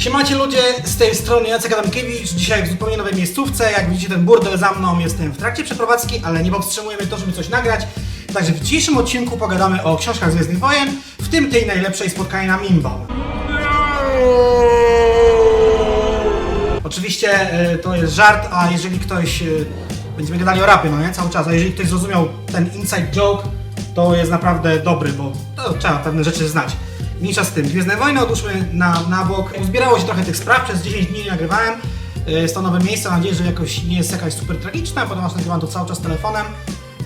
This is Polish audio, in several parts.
Siemacie ludzie, z tej strony Jacek Adamkiewicz, dzisiaj w zupełnie nowej miejscówce, jak widzicie ten burdel za mną, jestem w trakcie przeprowadzki, ale nie powstrzymuje mnie to, żeby coś nagrać. Także w dzisiejszym odcinku pogadamy o książkach Gwiezdnych Wojen, w tym tej najlepszej spotkanie na Mimba. Oczywiście e, to jest żart, a jeżeli ktoś, e, będziemy gadali o rapie, no nie, cały czas, a jeżeli ktoś zrozumiał ten inside joke, to jest naprawdę dobry, bo to trzeba pewne rzeczy znać. Mniejsza z tym. Gwiezdne Wojny odłóżmy na, na bok. Uzbierało się trochę tych spraw, przez 10 dni nie nagrywałem. E, to nowe miejsce, mam nadzieję, że jakoś nie jest jakaś super tragiczna, ponieważ nagrywam to cały czas telefonem.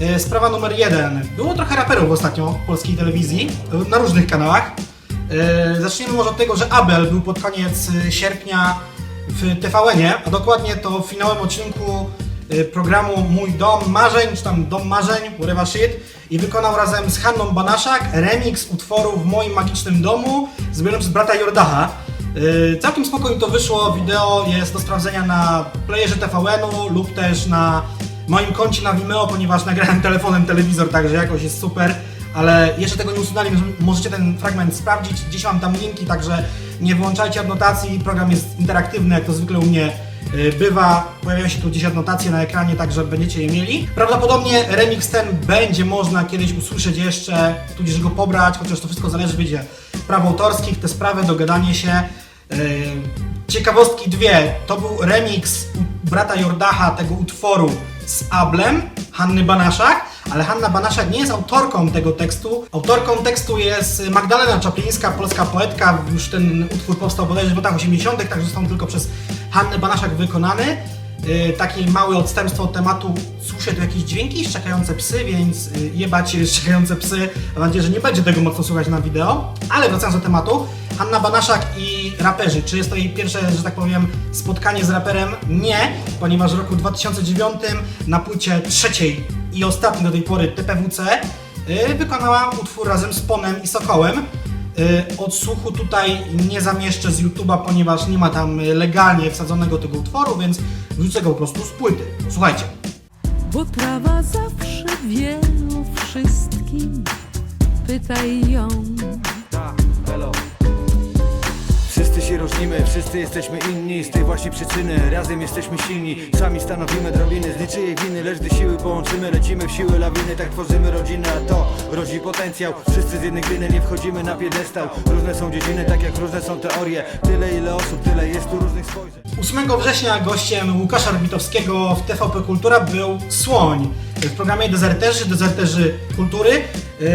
E, Sprawa numer jeden. Było trochę raperów ostatnio w polskiej telewizji, e, na różnych kanałach. Zaczniemy może od tego, że Abel był pod koniec sierpnia w TVN-ie, a dokładnie to w finałowym odcinku programu Mój Dom Marzeń, czy tam Dom Marzeń, whatever shit, i wykonał razem z Hanną Banaszak remix utworu W moim magicznym domu, zrobiony przez brata Jordacha. Yy, całkiem spokojnie to wyszło, wideo jest do sprawdzenia na playerze TVN-u lub też na moim koncie na Vimeo, ponieważ nagrałem telefonem telewizor, także jakoś jest super ale jeszcze tego nie usunęli, możecie ten fragment sprawdzić. Gdzieś mam tam linki, także nie wyłączajcie adnotacji. Program jest interaktywny, jak to zwykle u mnie y, bywa. Pojawiają się tu gdzieś adnotacje na ekranie, także będziecie je mieli. Prawdopodobnie remix ten będzie można kiedyś usłyszeć jeszcze, tudzież go pobrać, chociaż to wszystko zależy, będzie praw autorskich, te sprawy, dogadanie się. Yy, Ciekawostki dwie. To był remix brata Jordacha tego utworu z Ablem, Hanny Banaszak, ale Hanna Banaszak nie jest autorką tego tekstu. Autorką tekstu jest Magdalena Czaplińska, polska poetka. Już ten utwór powstał bodajże w latach 80., także został tylko przez Hannę Banaszak wykonany. Yy, takie małe odstępstwo od tematu. Słyszę tu jakieś dźwięki, szczekające psy, więc yy, jebać szczekające psy. Mam nadzieję, że nie będzie tego mocno słychać na wideo. Ale wracając do tematu. Hanna Banaszak i raperzy. Czy jest to jej pierwsze, że tak powiem, spotkanie z raperem? Nie, ponieważ w roku 2009 na płycie trzeciej i ostatniej do tej pory TPWC yy, wykonała utwór razem z Ponem i Sokołem. Yy, Odsłuchu tutaj nie zamieszczę z YouTube'a, ponieważ nie ma tam y, legalnie wsadzonego tego utworu, więc wrzucę go po prostu z płyty. Słuchajcie. Bo trawa zawsze wie o wszystkim. Pytaj ją. Się różnimy, wszyscy jesteśmy inni Z tej właśnie przyczyny, razem jesteśmy silni. Sami stanowimy drabiny z niczyjej winy Lecz gdy siły połączymy, lecimy w siły lawiny Tak tworzymy rodzinę, a to rodzi potencjał. Wszyscy z jednej gliny, nie wchodzimy na piedestał. Różne są dziedziny, tak jak różne są teorie. Tyle ile osób, tyle jest tu różnych spojrzeń. 8 września gościem Łukasza Orbitowskiego w TVP Kultura był Słoń w programie Dezerterzy, Dezerterzy Kultury. Yy,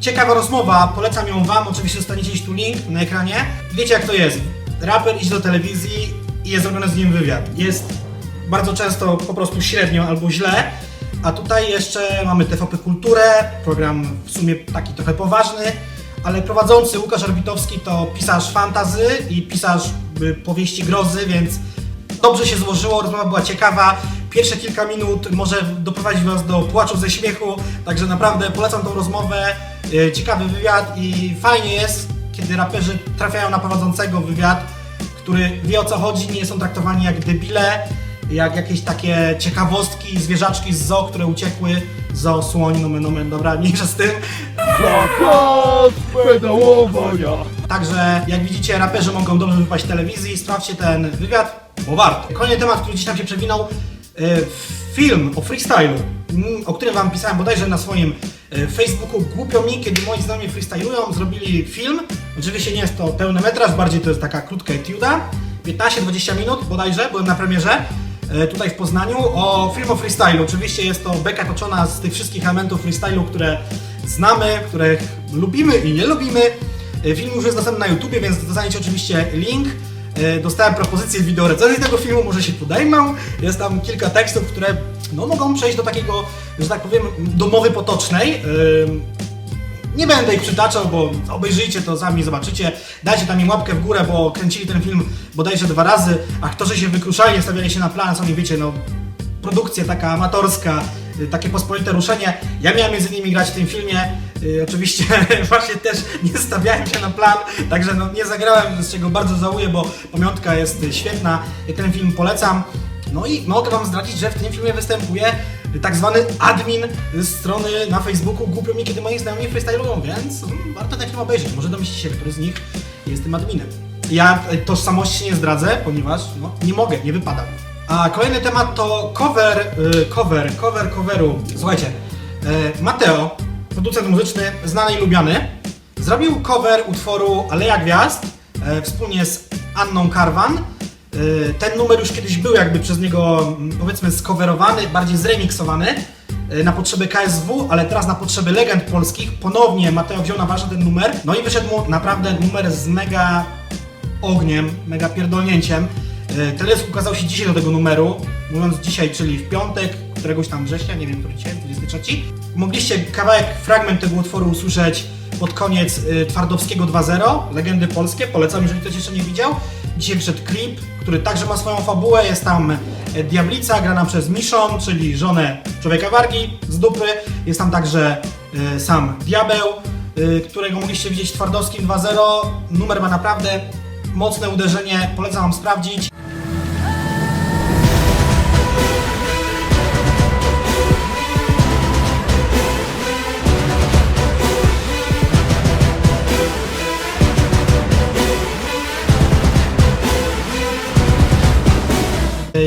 Ciekawa rozmowa, polecam ją Wam, oczywiście dostaniecie tu link na ekranie. Wiecie jak to jest, raper idzie do telewizji i jest zrobiony z nim wywiad. Jest bardzo często po prostu średnio albo źle, a tutaj jeszcze mamy TVP Kulturę, program w sumie taki trochę poważny, ale prowadzący Łukasz Orbitowski to pisarz fantazy i pisarz y, powieści grozy, więc dobrze się złożyło, rozmowa była ciekawa. Pierwsze kilka minut może doprowadzić Was do płaczu ze śmiechu, także naprawdę polecam tą rozmowę. Y, Ciekawy wywiad i fajnie jest, kiedy raperzy trafiają na prowadzącego wywiad, który wie o co chodzi, nie są traktowani jak debile, jak jakieś takie ciekawostki, zwierzaczki z zoo, które uciekły. Zoo, słoń, nomen, nomen, dobra, mniejsza z tym. Zakaz pedałowania! Także jak widzicie, raperzy mogą dobrze wypaść z telewizji. Sprawdźcie ten wywiad, bo warto. Kolejny temat, który gdzieś tam się przewinął. E, Film o freestylu, mm, o którym wam pisałem bodajże na swoim e, Facebooku. Głupio mi, kiedy moi znajomi freestylują, zrobili film. Oczywiście nie jest to pełny metraż, bardziej to jest taka krótka etiuda. 15-20 minut bodajże, byłem na premierze e, tutaj w Poznaniu o film o freestylu. Oczywiście jest to beka toczona z tych wszystkich elementów freestylu, które znamy, których lubimy i nie lubimy. Film już jest dostępny na YouTubie, więc dostaniecie oczywiście link. E, Dostałem propozycję wideo recenzji tego filmu, może się podejmę. Jest tam kilka tekstów, które no, mogą przejść do takiego, że tak powiem, domowy potocznej. Ym, nie będę ich przytaczał, bo obejrzyjcie to sami, zobaczycie. Dajcie tam im łapkę w górę, bo kręcili ten film bodajże dwa razy. Aktorzy się wykruszali, stawiali się na plan, sami wiecie, no produkcja taka amatorska, takie pospolite ruszenie. Ja miałem między innymi grać w tym filmie. Y, oczywiście właśnie też nie stawiałem się na plan, także no, nie zagrałem, z czego bardzo żałuję, bo pamiątka jest y, świetna. Ten film polecam. No i mogę wam zdradzić, że w tym filmie występuje tak zwany admin strony na Facebooku. Głupio mi, kiedy moi znajomi freestylują, więc mm, warto ten film obejrzeć. Może domyślicie się, który z nich jest tym adminem. Ja e, tożsamości nie zdradzę, ponieważ no, nie mogę, nie wypada. A kolejny temat to cover, y, cover, cover coveru. Słuchajcie, e, Mateo, producent muzyczny, znany i lubiany, zrobił cover utworu Aleja Gwiazd e, wspólnie z Anną Karwan. E, Ten numer już kiedyś był jakby przez niego mm, powiedzmy skowerowany, bardziej zremiksowany na potrzeby KSW, ale teraz na potrzeby legend polskich ponownie Mateo wziął na ważne ten numer. No i wyszedł mu naprawdę numer z mega ogniem, mega pierdolnięciem. E, Teledysk ukazał się dzisiaj do tego numeru, mówiąc dzisiaj, czyli w piątek, któregoś tam września, nie wiem, który dzisiaj, 23. Mogliście kawałek, fragment tego utworu usłyszeć pod koniec y, Twardowskiego 2.0, Legendy Polskie, polecam, jeżeli ktoś jeszcze nie widział. Dzisiaj wyszedł klip, który także ma swoją fabułę, jest tam e, Diablica, grana przez Miszon, czyli żonę Człowieka Wargi z dupy. Jest tam także e, sam Diabeł, którego mogliście widzieć w Twardowskim 2.0. Numer ma naprawdę mocne uderzenie, polecam wam sprawdzić.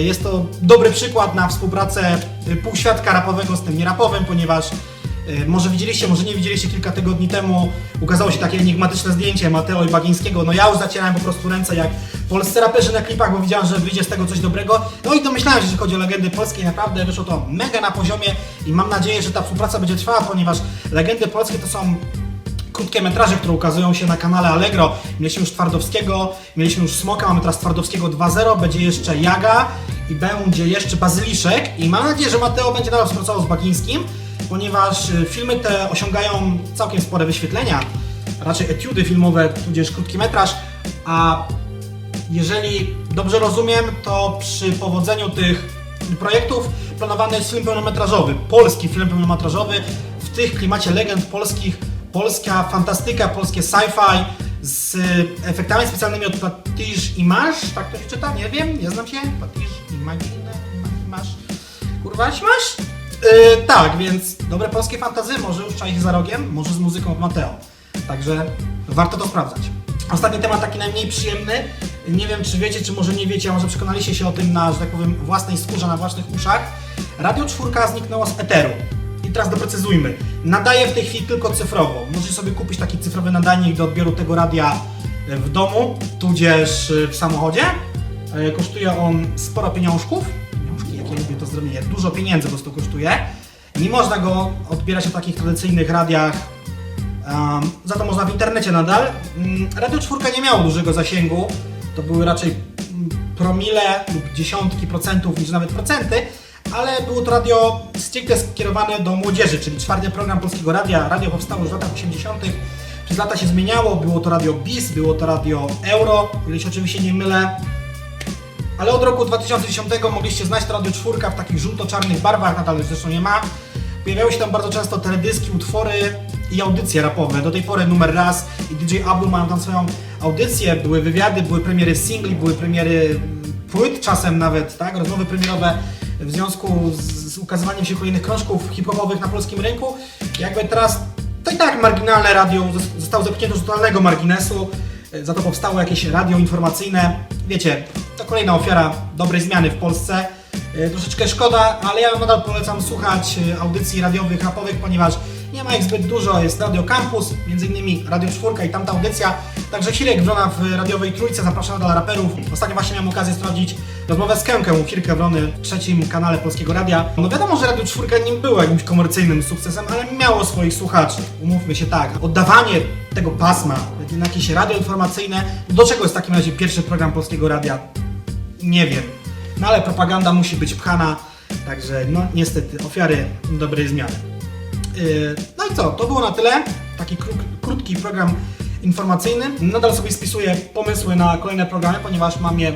Jest to dobry przykład na współpracę y, półświadka rapowego z tym nierapowym, ponieważ y, może widzieliście, może nie widzieliście kilka tygodni temu ukazało się takie enigmatyczne zdjęcie Mateo i Bagińskiego. No ja już zacierałem po prostu ręce jak polscy raperzy na klipach, bo widziałem, że wyjdzie z tego coś dobrego. No i domyślałem się, że chodzi o legendy polskie naprawdę wyszło to mega na poziomie i mam nadzieję, że ta współpraca będzie trwała, ponieważ legendy polskie to są krótkie metraże, które ukazują się na kanale Allegro. Mieliśmy już Twardowskiego, mieliśmy już Smoka, mamy teraz Twardowskiego 2.0, będzie jeszcze Jaga i będzie jeszcze Bazyliszek. I mam nadzieję, że Mateo będzie nadal współpracował z Bagińskim, ponieważ y, filmy te osiągają całkiem spore wyświetlenia, raczej etiudy filmowe, tudzież krótki metraż, a jeżeli dobrze rozumiem, to przy powodzeniu tych projektów planowany jest film pełnometrażowy, polski film pełnometrażowy w tych klimacie legend polskich, polska fantastyka, polskie sci-fi z efektami specjalnymi od Patish Image, tak to się czyta, nie wiem, nie znam się, Patish Image, Image, kurwa, masz? Yy, tak, więc dobre polskie fantazy, może już czaić za rogiem, może z muzyką od Mateo. Także warto to sprawdzać. Ostatni temat, taki najmniej przyjemny. Nie wiem, czy wiecie, czy może nie wiecie, a może przekonaliście się o tym na, że tak powiem, własnej skórze, na własnych uszach. Radio 4 zniknęła z eteru. I teraz doprecyzujmy. Nadaje w tej chwili tylko cyfrowo. Możecie sobie kupić taki cyfrowy nadajnik do odbioru tego radia e, w domu, tudzież e, w samochodzie. E, Kosztuje on sporo pieniążków. Pieniążki, jakie lubię to zrobienie. Dużo pieniędzy po prostu kosztuje. Nie można go odbierać w takich tradycyjnych radiach Um, za to można w internecie nadal. Mm, Radio 4 nie miało dużego zasięgu. To były raczej mm, promile lub dziesiątki procentów niż nawet procenty, ale było to radio stricte skierowane do młodzieży, czyli czwarty program Polskiego Radia. Radio powstało już w latach 80. Przez lata się zmieniało. Było to radio BIS, było to radio Euro, ile się oczywiście nie mylę. Ale od roku 2010 mogliście znać to Radio 4 w takich żółto-czarnych barwach, nadal już zresztą nie ma. Pojawiały się tam bardzo często teledyski, utwory i audycje rapowe. Do tej pory numer raz i DJ Abdul mają tam swoją audycję, były wywiady, były premiery singli, były premiery mm, płyt, czasem nawet, tak, rozmowy premierowe w związku z, z ukazywaniem się kolejnych krążków hip-hopowych na polskim rynku. Jakby teraz to i tak marginalne radio zos- zostało zepchnięte do totalnego marginesu, e, za to powstało jakieś radio informacyjne. Wiecie, to kolejna ofiara dobrej zmiany w Polsce. E, Troszeczkę szkoda, ale ja nadal polecam słuchać e, audycji radiowych, rapowych, ponieważ nie ma ich zbyt dużo. Jest Radio Campus, między innymi Radio 4 i tamta audycja. Także Hirek Wrona w radiowej trójce zaprasza nadal raperów. Ostatnio właśnie miałem okazję sprawdzić rozmowę z Kękę u Hirka Wrony w trzecim kanale Polskiego Radia. No wiadomo, że Radio 4 nie było jakimś komercyjnym sukcesem, ale miało swoich słuchaczy. Umówmy się tak. Oddawanie tego pasma na jakieś radio informacyjne, do czego jest w takim razie pierwszy program Polskiego Radia? Nie wiem. No ale propaganda musi być pchana, także no niestety ofiary dobrej zmiany. Yy, No i co, to było na tyle. Taki kró- krótki program informacyjny. Nadal sobie spisuję pomysły na kolejne programy, ponieważ mam je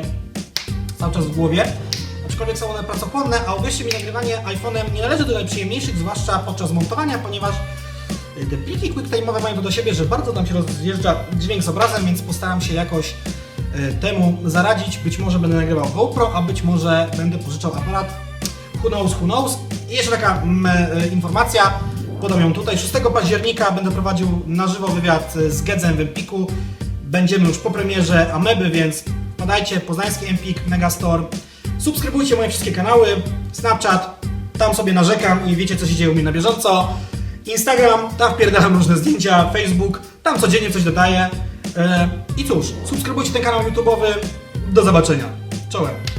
cały czas w głowie. Aczkolwiek są one pracochłonne, a uwierzcie mi, nagrywanie iPhone'em nie należy do najprzyjemniejszych, zwłaszcza podczas montowania, ponieważ y, te pliki QuickTime'owe mają to do siebie, że bardzo nam się rozjeżdża dźwięk z obrazem, więc postaram się jakoś y, temu zaradzić. Być może będę nagrywał GoPro, a być może będę pożyczał aparat Who knows, who knows. I jeszcze taka mm, e, informacja, podam ją tutaj. 6 października będę prowadził na żywo wywiad z Gedzem w Empiku. będziemy już po premierze Ameby, więc podajcie Poznański Empik, Megastore. Subskrybujcie moje wszystkie kanały, Snapchat, tam sobie narzekam i wiecie co się dzieje u mnie na bieżąco. Instagram, tam wpierdalam różne zdjęcia, Facebook, tam codziennie coś dodaję. E, I cóż, subskrybujcie ten kanał YouTube'owy. Do zobaczenia. Czołem.